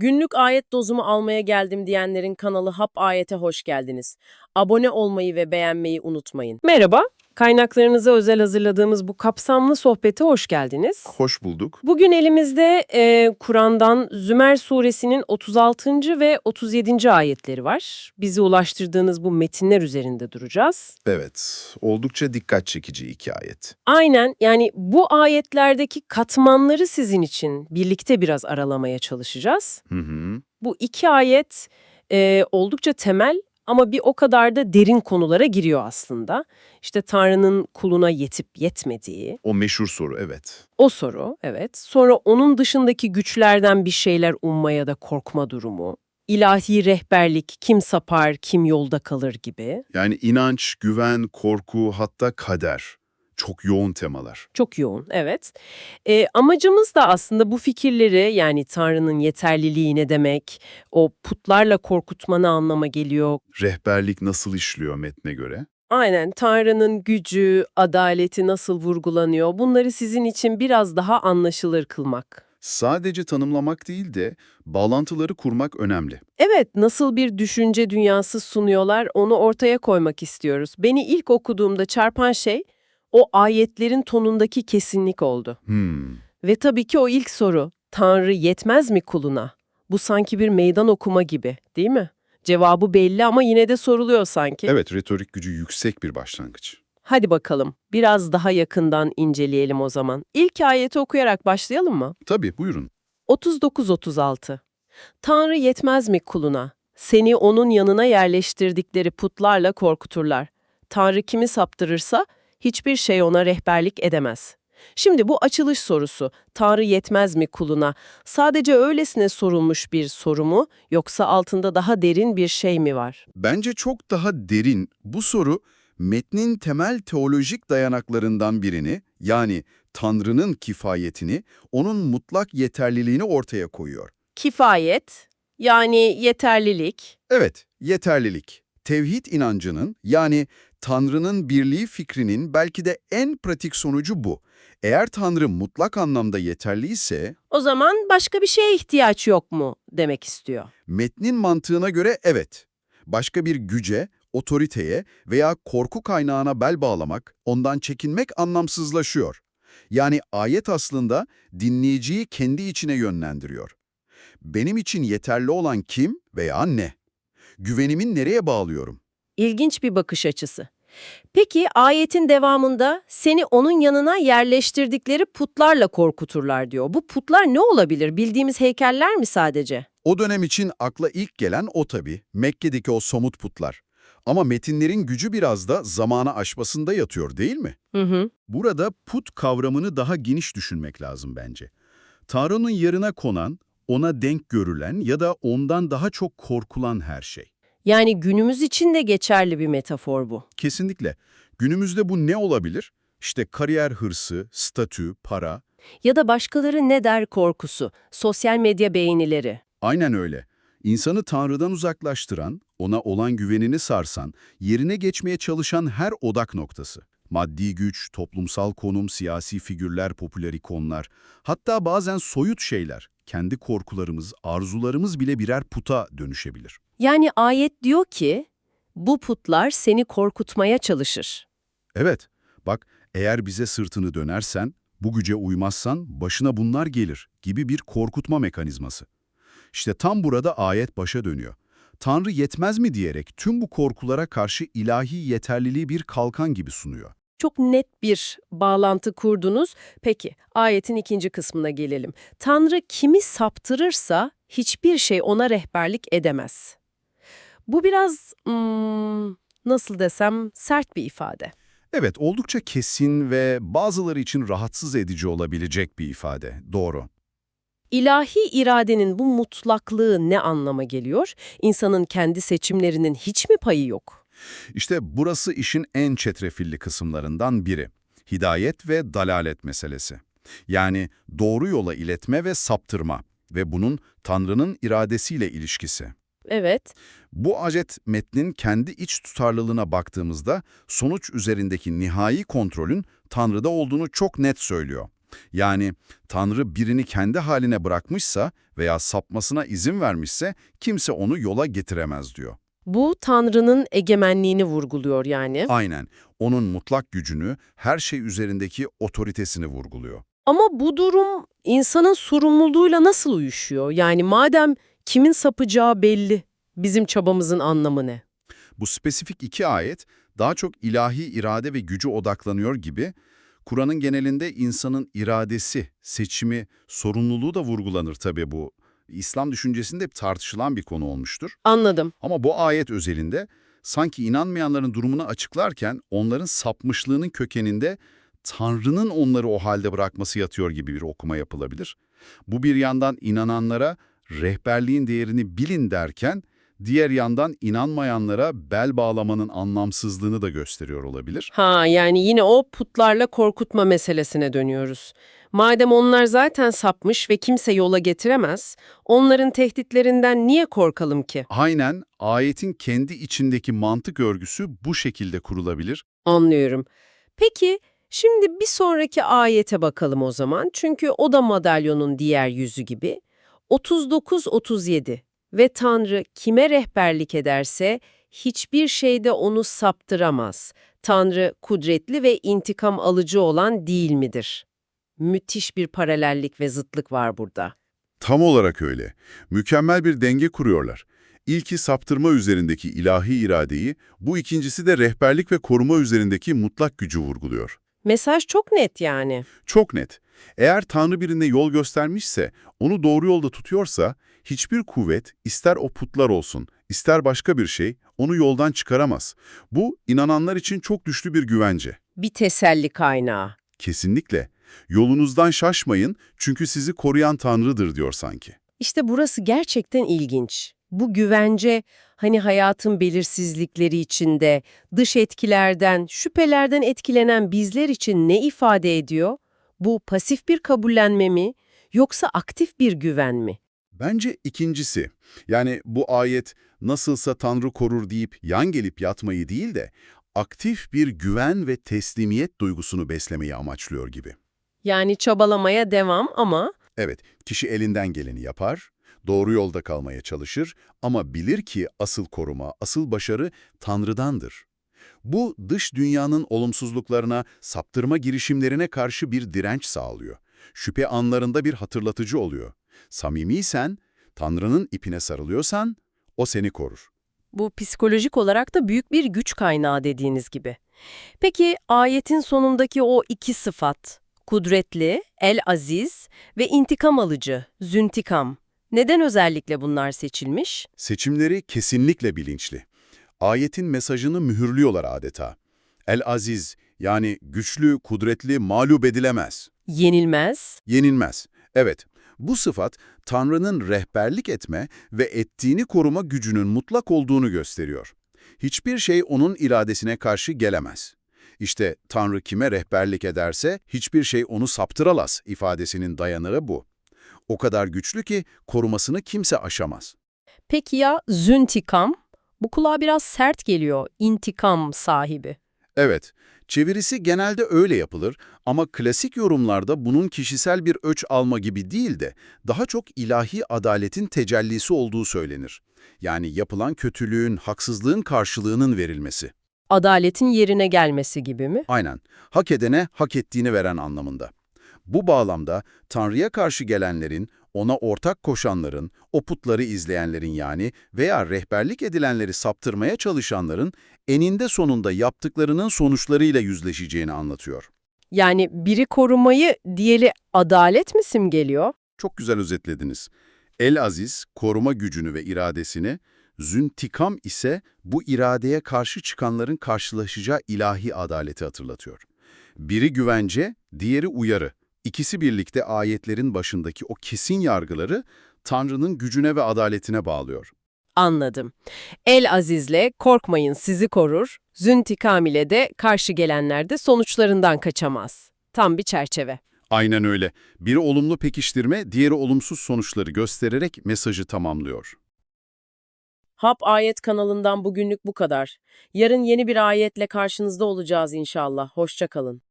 Günlük ayet dozumu almaya geldim diyenlerin kanalı Hap Ayet'e hoş geldiniz. Abone olmayı ve beğenmeyi unutmayın. Merhaba, kaynaklarınıza özel hazırladığımız bu kapsamlı sohbete hoş geldiniz. Hoş bulduk. Bugün elimizde e, Kur'an'dan Zümer suresinin 36. ve 37. ayetleri var. Bizi ulaştırdığınız bu metinler üzerinde duracağız. Evet, oldukça dikkat çekici iki ayet. Aynen yani bu ayetlerdeki katmanları sizin için birlikte biraz aralamaya çalışacağız. Hı hı. Bu iki ayet e, oldukça temel ama bir o kadar da derin konulara giriyor aslında. İşte Tanrı'nın kuluna yetip yetmediği, O meşhur soru, evet. o soru evet. Sonra onun dışındaki güçlerden bir şeyler ummaya da korkma durumu. İlahi rehberlik, kim sapar, kim yolda kalır gibi. Yani inanç, güven, korku, hatta kader. Çok yoğun temalar. Çok yoğun, evet. E, amacımız da aslında bu fikirleri yani Tanrı'nın yeterliliği ne demek, o putlarla korkutma ne anlama geliyor, Rehberlik nasıl işliyor metne göre? Aynen Tanrı'nın gücü, adaleti nasıl vurgulanıyor bunları sizin için biraz daha anlaşılır kılmak. Sadece tanımlamak değil de bağlantıları kurmak önemli. Evet, nasıl bir düşünce dünyası sunuyorlar onu ortaya koymak istiyoruz. Beni ilk okuduğumda çarpan şey o ayetlerin tonundaki kesinlik oldu. Hmm. Ve tabii ki o ilk soru, Tanrı yetmez mi kuluna? Bu sanki bir meydan okuma gibi, değil mi? Cevabı belli ama yine de soruluyor sanki. Evet, retorik gücü yüksek bir başlangıç. Hadi bakalım, biraz daha yakından inceleyelim o zaman. İlk ayeti okuyarak başlayalım mı? Tabii, buyurun. 39-36 Tanrı yetmez mi kuluna? Seni onun yanına yerleştirdikleri putlarla korkuturlar. Tanrı kimi saptırırsa hiçbir şey ona rehberlik edemez. Şimdi bu açılış sorusu, Tanrı yetmez mi kuluna? Sadece öylesine sorulmuş bir soru mu, yoksa altında daha derin bir şey mi var? Bence çok daha derin. Bu soru metnin temel teolojik dayanaklarından birini, yani Tanrı'nın kifayetini, onun mutlak yeterliliğini ortaya koyuyor. Kifayet, yani yeterlilik, Evet, yeterlilik. Tevhid inancının yani Tanrı'nın birliği fikrinin belki de en pratik sonucu bu. Eğer Tanrı mutlak anlamda yeterliyse, o zaman başka bir şeye ihtiyaç yok mu demek istiyor. metnin mantığına göre evet. Başka bir güce, otoriteye veya korku kaynağına bel bağlamak, ondan çekinmek anlamsızlaşıyor. Yani ayet aslında dinleyiciyi kendi içine yönlendiriyor. Benim için yeterli olan kim veya ne? Güvenimin nereye bağlıyorum? İlginç bir bakış açısı. Peki ayetin devamında seni onun yanına yerleştirdikleri putlarla korkuturlar diyor. Bu putlar ne olabilir? Bildiğimiz heykeller mi sadece? O dönem için akla ilk gelen o tabii, Mekke'deki o somut putlar. Ama metinlerin gücü biraz da zamana aşmasında yatıyor değil mi? Hı hı. Burada put kavramını daha geniş düşünmek lazım bence. Tanrı'nın yerine konan, ona denk görülen ya da ondan daha çok korkulan her şey. Yani günümüz için de geçerli bir metafor bu. Kesinlikle. Günümüzde bu ne olabilir? İşte kariyer hırsı, statü, para. Ya da başkaları ne der korkusu, sosyal medya beğenileri. Aynen öyle. İnsanı Tanrı'dan uzaklaştıran, ona olan güvenini sarsan, yerine geçmeye çalışan her odak noktası. Maddi güç, toplumsal konum, siyasi figürler, popüler ikonlar, hatta bazen soyut şeyler, kendi korkularımız, arzularımız bile birer puta dönüşebilir. Yani ayet diyor ki bu putlar seni korkutmaya çalışır. Evet, bak eğer bize sırtını dönersen, bu güce uymazsan başına bunlar gelir gibi bir korkutma mekanizması. İşte tam burada ayet başa dönüyor. Tanrı yetmez mi diyerek tüm bu korkulara karşı ilahi yeterliliği bir kalkan gibi sunuyor. Çok net bir bağlantı kurdunuz. Peki, ayetin ikinci kısmına gelelim. Tanrı kimi saptırırsa hiçbir şey ona rehberlik edemez. Bu biraz, hmm, nasıl desem, sert bir ifade. Evet, oldukça kesin ve bazıları için rahatsız edici olabilecek bir ifade. Doğru. İlahi iradenin bu mutlaklığı ne anlama geliyor? İnsanın kendi seçimlerinin hiç mi payı yok? İşte burası işin en çetrefilli kısımlarından biri. Hidayet ve dalalet meselesi. Yani doğru yola iletme ve saptırma ve bunun Tanrı'nın iradesiyle ilişkisi. Evet, Bu acet metnin kendi iç tutarlılığına baktığımızda sonuç üzerindeki nihai kontrolün Tanrı'da olduğunu çok net söylüyor. Yani Tanrı birini kendi haline bırakmışsa veya sapmasına izin vermişse kimse onu yola getiremez diyor. Bu Tanrı'nın egemenliğini vurguluyor yani. Aynen, onun mutlak gücünü, her şey üzerindeki otoritesini vurguluyor. Ama bu durum insanın sorumluluğuyla nasıl uyuşuyor? Yani madem kimin sapacağı belli, bizim çabamızın anlamı ne? Bu spesifik iki ayet daha çok ilahi irade ve gücü odaklanıyor gibi, Kur'an'ın genelinde insanın iradesi, seçimi, sorumluluğu da vurgulanır tabii bu. İslam düşüncesinde hep tartışılan bir konu olmuştur. Anladım. Ama bu ayet özelinde sanki inanmayanların durumunu açıklarken onların sapmışlığının kökeninde Tanrı'nın onları o halde bırakması yatıyor gibi bir okuma yapılabilir. Bu bir yandan inananlara rehberliğin değerini bilin derken, diğer yandan inanmayanlara bel bağlamanın anlamsızlığını da gösteriyor olabilir. Ha yani yine o putlarla korkutma meselesine dönüyoruz. Madem onlar zaten sapmış ve kimse yola getiremez, onların tehditlerinden niye korkalım ki? Aynen ayetin kendi içindeki mantık örgüsü bu şekilde kurulabilir. Anlıyorum. Peki şimdi bir sonraki ayete bakalım o zaman. Çünkü o da madalyonun diğer yüzü gibi. 39-37 Ve Tanrı kime rehberlik ederse hiçbir şeyde onu saptıramaz. Tanrı kudretli ve intikam alıcı olan değil midir? Müthiş bir paralellik ve zıtlık var burada. Tam olarak öyle. Mükemmel bir denge kuruyorlar. İlki saptırma üzerindeki ilahi iradeyi, bu ikincisi de rehberlik ve koruma üzerindeki mutlak gücü vurguluyor. Mesaj çok net yani. Çok net. Eğer Tanrı birine yol göstermişse, onu doğru yolda tutuyorsa, hiçbir kuvvet, ister o putlar olsun, ister başka bir şey, onu yoldan çıkaramaz. Bu, inananlar için çok güçlü bir güvence. Bir teselli kaynağı. Kesinlikle. Yolunuzdan şaşmayın çünkü sizi koruyan Tanrı'dır diyor sanki. İşte burası gerçekten ilginç. Bu güvence hani hayatın belirsizlikleri içinde, dış etkilerden, şüphelerden etkilenen bizler için ne ifade ediyor? Bu pasif bir kabullenme mi yoksa aktif bir güven mi? Bence ikincisi, yani bu ayet nasılsa Tanrı korur deyip yan gelip yatmayı değil de aktif bir güven ve teslimiyet duygusunu beslemeyi amaçlıyor gibi. Yani çabalamaya devam ama Evet, kişi elinden geleni yapar, doğru yolda kalmaya çalışır ama bilir ki asıl koruma, asıl başarı Tanrı'dandır. Bu dış dünyanın olumsuzluklarına, saptırma girişimlerine karşı bir direnç sağlıyor. Şüphe anlarında bir hatırlatıcı oluyor. Samimiysen, Tanrı'nın ipine sarılıyorsan, o seni korur. bu psikolojik olarak da büyük bir güç kaynağı dediğiniz gibi. Peki ayetin sonundaki o iki sıfat, kudretli, el-aziz ve intikam alıcı, züntikam. Neden özellikle bunlar seçilmiş? Seçimleri kesinlikle bilinçli. Ayetin mesajını mühürlüyorlar adeta. El-Aziz, yani güçlü, kudretli, mağlup edilemez. Yenilmez, Yenilmez. Evet, bu sıfat Tanrı'nın rehberlik etme ve ettiğini koruma gücünün mutlak olduğunu gösteriyor. Hiçbir şey onun iradesine karşı gelemez. İşte Tanrı kime rehberlik ederse hiçbir şey onu saptıramaz ifadesinin dayanığı bu. O kadar güçlü ki korumasını kimse aşamaz. Peki ya züntikam? Bu kulağa biraz sert geliyor, intikam sahibi. Evet, çevirisi genelde öyle yapılır ama klasik yorumlarda bunun kişisel bir öç alma gibi değil de daha çok ilahi adaletin tecellisi olduğu söylenir. Yani yapılan kötülüğün, haksızlığın karşılığının verilmesi. Adaletin yerine gelmesi gibi mi? Aynen, hak edene hak ettiğini veren anlamında. Bu bağlamda Tanrı'ya karşı gelenlerin, ona ortak koşanların, o putları izleyenlerin yani veya rehberlik edilenleri saptırmaya çalışanların eninde sonunda yaptıklarının sonuçlarıyla yüzleşeceğini anlatıyor. Yani biri korumayı, diğeri adalet mi simgeliyor? Çok güzel özetlediniz. El-Aziz, koruma gücünü ve iradesini, Züntikam ise bu iradeye karşı çıkanların karşılaşacağı ilahi adaleti hatırlatıyor. Biri güvence, diğeri uyarı. İkisi birlikte ayetlerin başındaki o kesin yargıları Tanrı'nın gücüne ve adaletine bağlıyor. Anladım. El azizle korkmayın sizi korur, züntikam ile de karşı gelenler de sonuçlarından kaçamaz. Tam bir çerçeve. Aynen öyle. Biri olumlu pekiştirme, diğeri olumsuz sonuçları göstererek mesajı tamamlıyor. Hap Ayet kanalından bugünlük bu kadar. Yarın yeni bir ayetle karşınızda olacağız inşallah. Hoşça kalın.